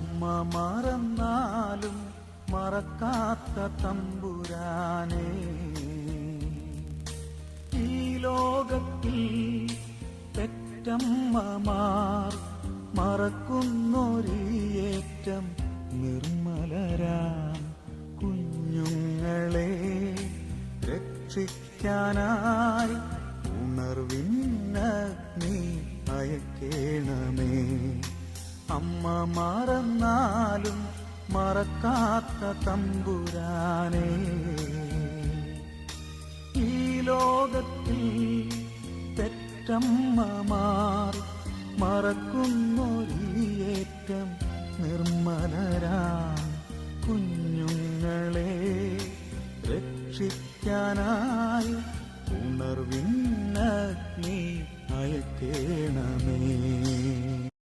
അമ്മ മറന്നാലും മറക്കാത്ത തമ്പുരാനേ. ഈ ലോകത്തിൽ പെറ്റമ്മമാർ മറക്കുന്നൊരിയേറ്റം നിർമ്മലരാ. കുഞ്ഞുങ്ങളെ രക്ഷിക്കാനായി ഉണർവിന്നഗ്നി അയക്കേണമേ. അമ്മ മറന്നാലും മറക്കാത്ത തമ്പുരാനെ. ഈ ലോകത്തിൽ പെറ്റമ്മമാർ മറക്കുന്നൊരിയേറ്റം നിർമ്മലരാം കുഞ്ഞുങ്ങളെ രക്ഷിക്കാനായി ഉണർവിന്നഗ്നി അയക്കേണമേ.